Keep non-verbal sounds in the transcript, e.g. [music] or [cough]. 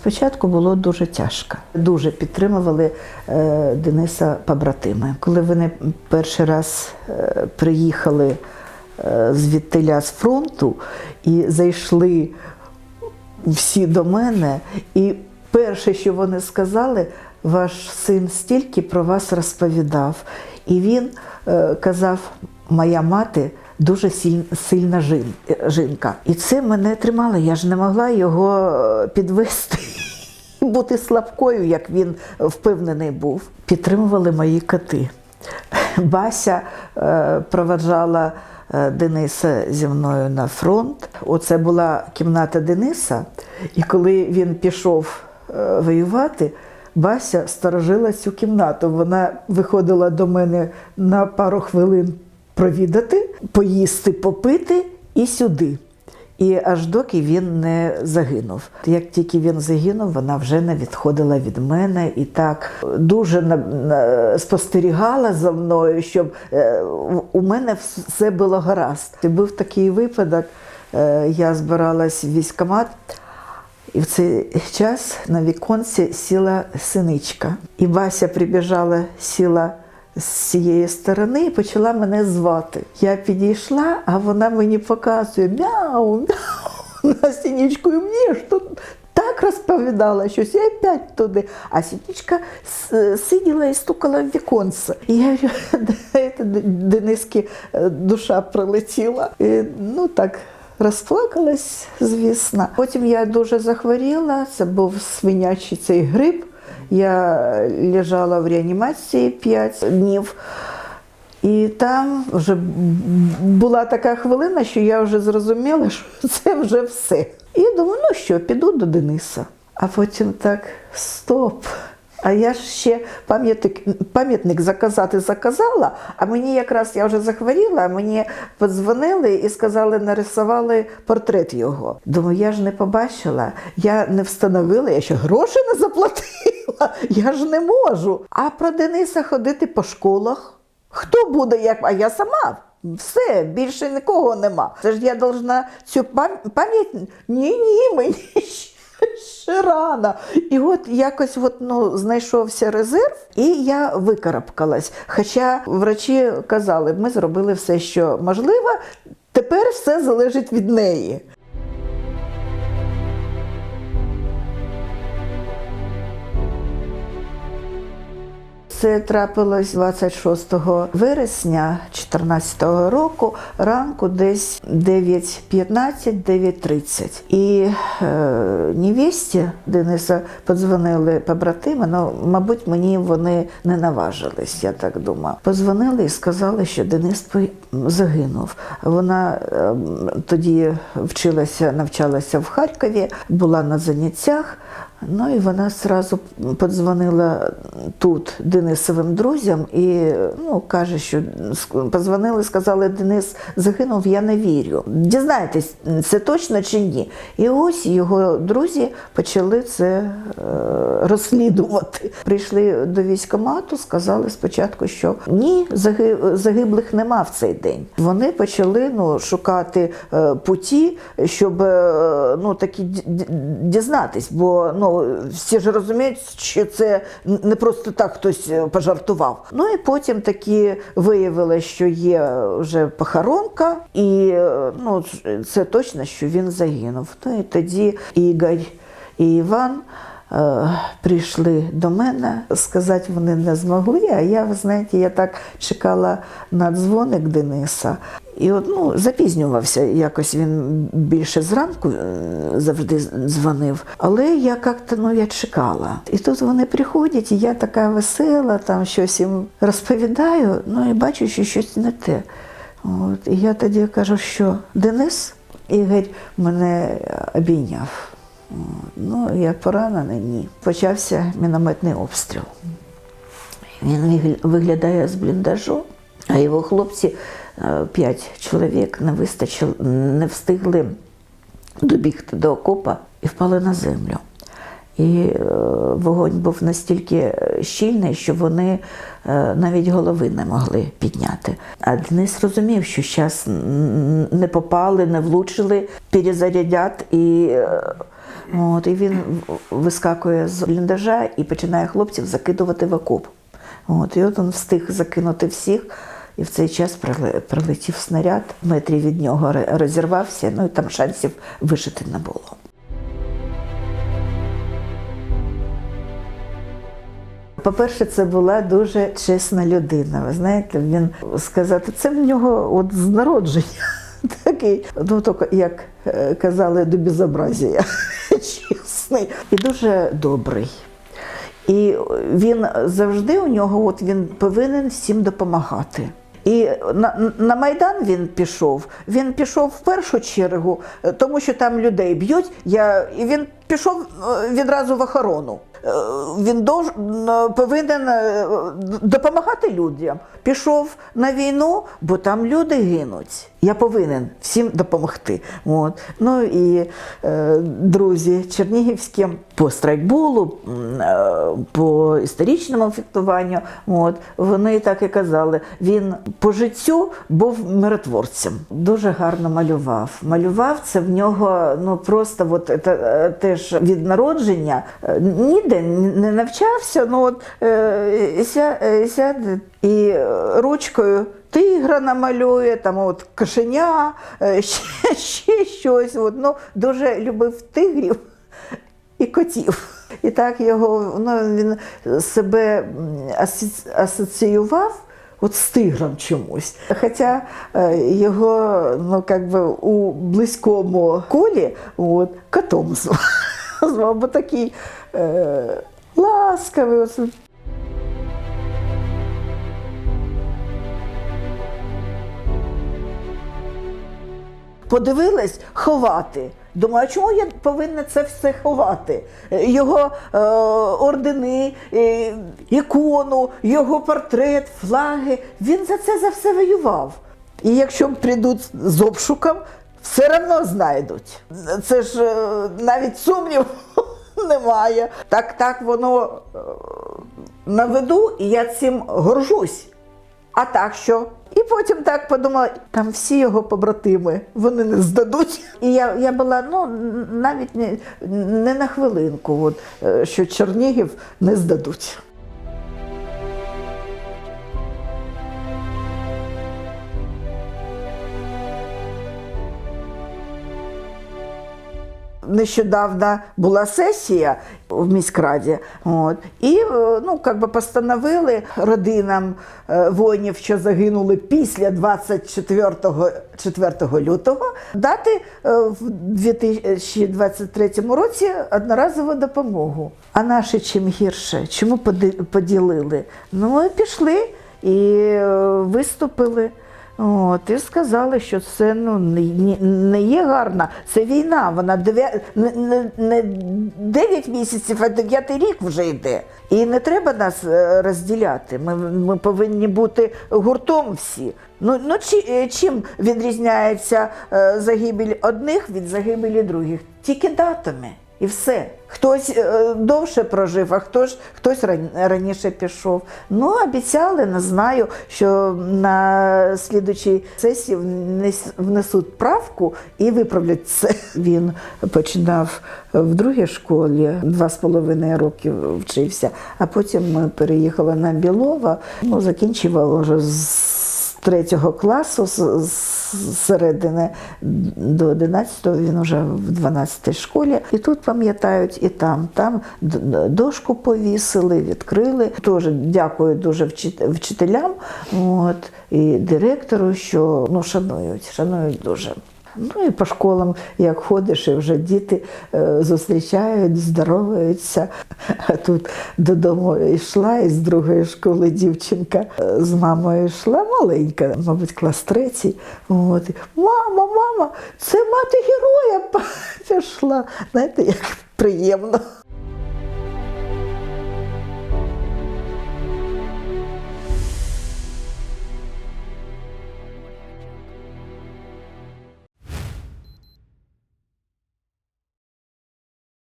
Спочатку було дуже тяжко. Дуже підтримували е, Дениса побратими. Коли вони перший раз е, приїхали е, звідтиля з фронту і зайшли всі до мене, і перше, що вони сказали, ваш син стільки про вас розповідав. І він казав, моя мати дуже сильна жінка. І це мене тримало. Я ж не могла його підвести. Бути слабкою, як він впевнений був. Підтримували мої коти. Бася е, проведжала е, Дениса зі мною на фронт. Оце була кімната Дениса, і коли він пішов е, воювати, Бася сторожила цю кімнату. Вона виходила до мене на пару хвилин провідати, поїсти, попити і сюди. І аж доки він не загинув. Як тільки він загинув, вона вже не відходила від мене і так дуже на, спостерігала за мною, щоб е, у мене все було гаразд. І був такий випадок, е, я збиралась в військкомат, і в цей час на віконці сіла синичка. І Бася прибіжала, сіла з цієї сторони і почала мене звати. Я підійшла, а вона мені показує мяу, мяу на синичку. І мені ж тут так розповідала щось, я опять туди. А синичка сиділа і стукала в віконце. І я говорю, [laughs] «Де Дениски е, душа прилетіла. І, ну так. Розплакалась, звісно. Потім я дуже захворіла, це був свинячий цей грип. Я лежала в реанімації 5 днів. І там вже була така хвилина, що я вже зрозуміла, що [laughs] це вже все. І думаю, ну що, піду до Дениса. А потім так стоп. А я ж ще пам'ятник, пам'ятник заказати заказала, а мені якраз я вже захворіла, мені подзвонили і сказали, нарисували портрет його. Думаю, я ж не побачила, я не встановила, я ще гроші не заплатила, [laughs] я ж не можу. А про Дениса ходити по школах. Хто буде як, а я сама. Все, більше нікого нема. Це ж я должна цю пам- пам'ять. Ні, ні, мені ще, ще рано. І от якось от, ну, знайшовся резерв, і я викарабкалась. Хоча врачі казали, ми зробили все, що можливо, тепер все залежить від неї. Це трапилось 26 вересня 2014 року, ранку десь 9.15, 9.30. І е, невесті Дениса подзвонили побратими, ну, мабуть, мені вони не наважились, я так думаю. Позвонили і сказали, що Денис загинув. Вона е, тоді вчилася, навчалася в Харкові, була на заняттях. Ну і вона зразу подзвонила тут Денисовим друзям і ну, каже, що позвонили, сказали, Денис загинув, я не вірю. Дізнайтесь, це точно чи ні. І ось його друзі почали це е, розслідувати. Прийшли до військкомату, сказали спочатку, що ні, заги- загиблих нема в цей день. Вони почали ну, шукати е, путі, щоб е, ну, ді- дізнатись, бо ну, всі ж розуміють, що це не просто так хтось е, пожартував. Ну і потім таки виявили, що є вже похоронка, і е, ну, це точно, що він загинув. Ну і тоді Ігор і Іван. Е, Прийшли до мене, сказати вони не змогли, а я, ви знаєте, я так чекала на дзвоник Дениса. І от, ну, запізнювався, якось він більше зранку е, завжди дзвонив. Але я як-то ну, я чекала. І тут вони приходять, і я така весела, там щось їм розповідаю, ну і бачу, що щось не те. От, і я тоді кажу, що Денис Ігор мене обійняв. Ну, я поранений, ні. Почався мінометний обстріл. Він виглядає з бліндажу, а його хлопці, е, п'ять чоловік, не вистачило, не встигли добігти до окопа і впали на землю. І е, вогонь був настільки щільний, що вони е, навіть голови не могли підняти. А Денис розумів, що зараз не попали, не влучили, перезарядять і. От, і він вискакує з бліндажа і починає хлопців закидувати в окоп. От, і от він встиг закинути всіх, і в цей час приле- прилетів снаряд, метрі від нього розірвався, ну і там шансів вижити не було. По-перше, це була дуже чесна людина. Ви знаєте, він сказати, це в нього от з народження. [laughs] Такий, ну тільки, як е, казали, до безобразія. Чесний. І дуже добрий. І він завжди у нього от він повинен всім допомагати. І на, на Майдан він пішов. Він пішов в першу чергу, е, тому що там людей б'ють. Я, і він пішов е, відразу в охорону. Е, Він дож, повинен е, допомагати людям. Пішов на війну, бо там люди гинуть. Я повинен всім допомогти. От. Ну і е, друзі чернігівські по страйкболу, е, по історичному фехтуванню, от, вони так і казали. Він по життю був миротворцем. Дуже гарно малював. Малював це в нього ну просто от, це, е, теж від народження е, ніде не навчався. Ну от е, ся, е, сяде і е, ручкою тигра намалює, там от кошеня, е, [laughs] ще, ще щось. От, ну, дуже любив тигрів і котів. І так його ну, він себе асоціював. От з тигром чомусь. Хоча е, його ну, как би, у близькому колі от, котом [laughs] звав бо такий е, ласкавий. Подивилась ховати. Думаю, а чому я повинна це все ховати? Його е, ордени, е, ікону, його портрет, флаги. Він за це за все воював. І якщо прийдуть з обшуком, все одно знайдуть. Це ж е, навіть сумнів [laughs] немає. Так, так воно е, на виду, і я цим горжусь. А так що? І потім так подумала, там всі його побратими, вони не здадуть. І я, я була ну, навіть не, не на хвилинку, от, е, що Чернігів не здадуть. Нещодавно була сесія в міськраді, от, і е, ну, как би постановили родинам е, воїнів, що загинули після 24 4 лютого, дати е, в 2023 році одноразову допомогу. А наші чим гірше? Чому поділили? Ну, пішли і виступили. От, і сказали, що це ну, не, є гарна. Це війна. Вона дев'я- не, не, не 9 місяців, а 9 рік вже йде. І не треба нас е, розділяти. Ми, ми повинні бути гуртом всі. Ну, ну чи, е, чим відрізняється е, загибель одних від загибелі других? Тільки датами. І все. Хтось е, довше прожив, а хтось, хтось раніше пішов. Ну, обіцяли, не знаю, що на слідучій сесії внесуть правку і виправлять це. Він починав в другій школі, два з половиною роки вчився, а потім ми переїхали на Білова. Ну, закінчував вже з третього класу, з, з середини до 11-го, він вже в 12-й школі. І тут пам'ятають, і там. Там дошку повісили, відкрили. Теж дякую дуже вчит- вчителям от, і директору, що ну, шанують, шанують дуже. Ну і по школам, як ходиш, і вже діти е, зустрічають, здороваються. А тут додому йшла із другої школи дівчинка е, з мамою йшла, маленька, мабуть, клас третій. От. Мама, мама, це мати героя [laughs] пішла. Знаєте, як приємно.